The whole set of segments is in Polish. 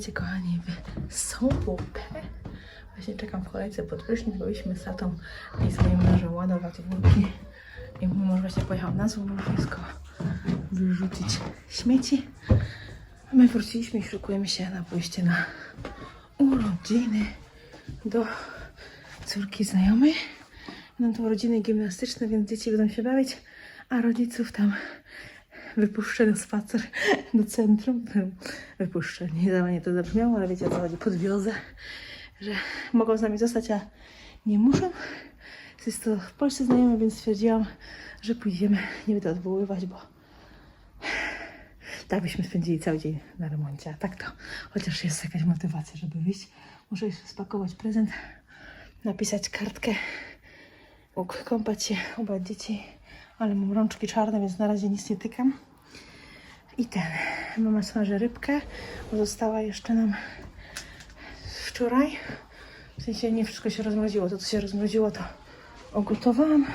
Witajcie kochani w Sołupę. Właśnie czekam w kolejce pod prysznic, byliśmy z tatą i z moim mężem ładować wórki. I mój mąż właśnie pojechał na złomowisko wyrzucić śmieci. A my wróciliśmy i szykujemy się na pójście na urodziny do córki znajomej. Będą to urodziny gimnastyczne, więc dzieci będą się bawić, a rodziców tam wypuszczę na spacer do centrum. Wypuszczę, nie za mnie to zabrzmiało, ale wiecie o co chodzi, podwiozę, że mogą z nami zostać, a nie muszą. Jest to w Polsce znajomy, więc stwierdziłam, że pójdziemy. Nie będę odwoływać, bo tak byśmy spędzili cały dzień na remoncie. A tak to chociaż jest jakaś motywacja, żeby wyjść. Muszę jeszcze spakować prezent, napisać kartkę, uk- kąpać się, oba dzieci, ale mam rączki czarne, więc na razie nic nie tykam. I ten, mama smaży rybkę, bo została jeszcze nam wczoraj. W sensie nie wszystko się rozmroziło, to co się rozmroziło to ogotowałam,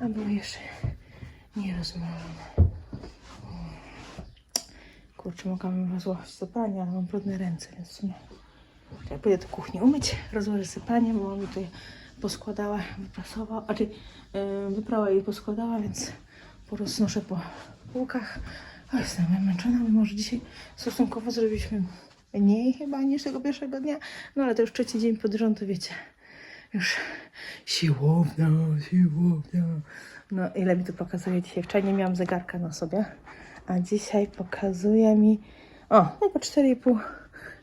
a było jeszcze nie rozmrożone. Kurczę, mogłabym rozłożyć sypanie, ale mam brudne ręce, więc w sumie ja pójdę do kuchni umyć, rozłożę sypanie, bo mi tutaj poskładała, wyprasowała, a czy yy, wyprała i poskładała, więc poroznoszę po półkach. O, jestem wymęczona, mimo że dzisiaj stosunkowo zrobiliśmy mniej chyba niż tego pierwszego dnia, no ale to już trzeci dzień pod rząd, to wiecie, już siłownia, siłownia. No ile mi tu pokazuje dzisiaj? Wczoraj nie miałam zegarka na sobie, a dzisiaj pokazuje mi, o, tylko 4,5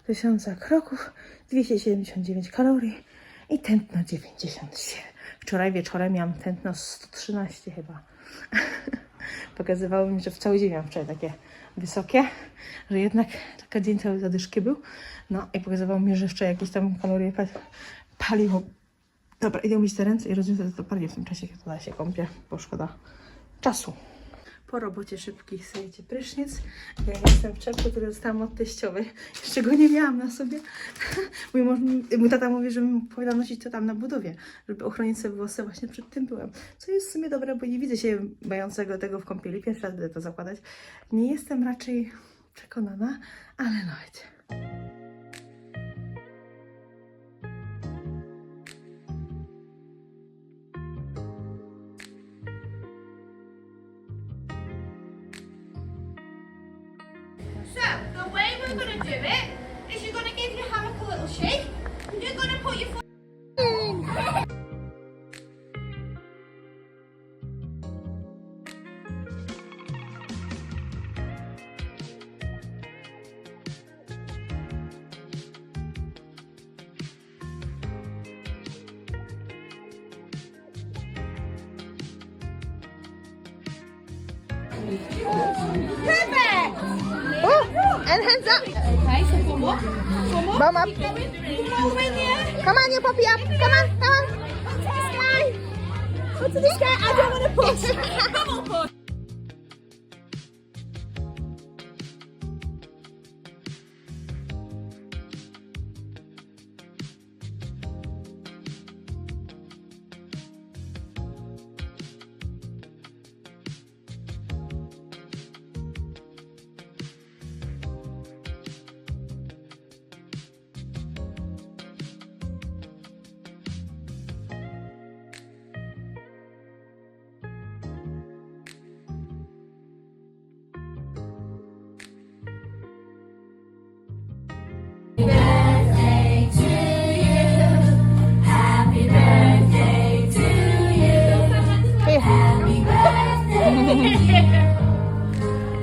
tysiąca kroków, 279 kalorii i tętno 97. Wczoraj wieczorem miałam tętno 113 chyba. Pokazywało mi, że w cały dzień miałam wczoraj takie wysokie, że jednak taka dzień cały zadyszki był. No i pokazywało mi, że jeszcze jakieś tam kalorie pa- paliło. Dobra, idę umyć te ręce i rozwiązać to bardziej w tym czasie, jak to się kąpię, bo szkoda czasu. Po robocie szybkich sobie prysznic. Ja jestem w czepku, który dostałam od teściowej. Jeszcze go nie miałam na sobie. Mój, mąż, mój tata mówi, że mi powinna nosić to tam na budowie, żeby ochronić sobie włosy. Właśnie przed tym byłem. Co jest w sumie dobre, bo nie widzę się mającego tego w kąpieli. Pierwszy raz będę to zakładać. Nie jestem raczej przekonana, ale no wiecie. Perfect! Oh, and hands up. Okay, so four more. Four more. Bum up. Come on, your puppy up. Come on, come on. Sky. Go to the sky. I don't want to push. come on, push.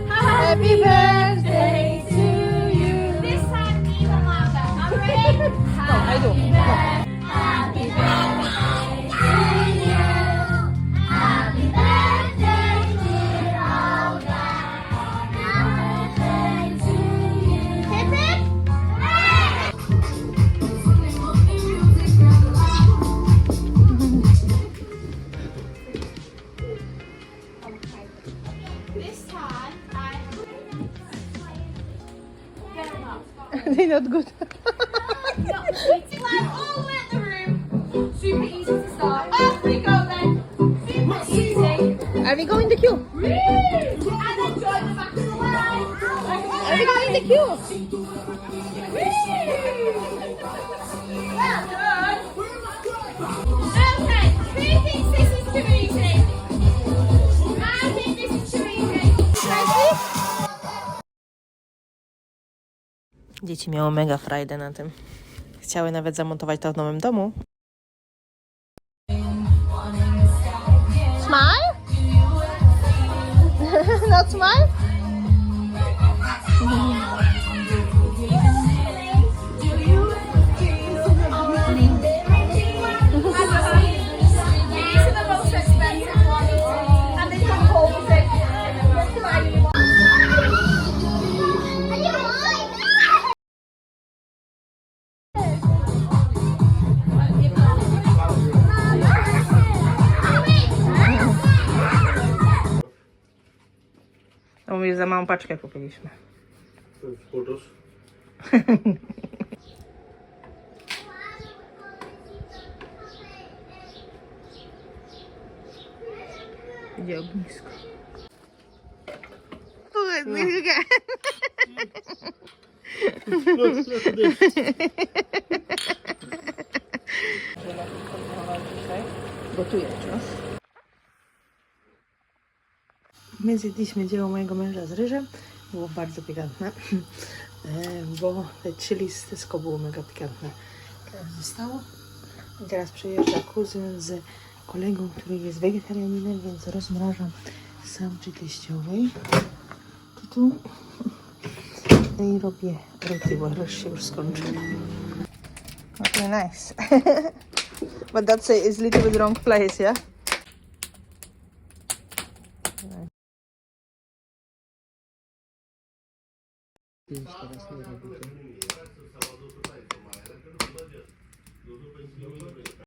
Happy birthday not good. No, it's like all the the room. Super easy to start. Off we go then. Super easy. Are we going the queue? Woo! And then join the back of the line. Are we going the queue? Dzieci miały mega frajdę na tym. Chciały nawet zamontować to w nowym domu. Smile? Not smile? Mówisz, za małą paczkę kupiliśmy. Photos. Gdzie ognisko? Gotuję cios. My zjedliśmy dzieło mojego męża z ryżem. Było bardzo pikantne, E, bo te chili z Tesco było mega pikantne. Teraz zostało. I teraz przyjeżdża kuzyn z kolegą, który jest wegetarianinem, więc rozmrażam samczyk liściowej. I tu i robię roty, bo ryż się już skończył. Okay, nice. But that's a, is little bit wrong place, yeah? Things that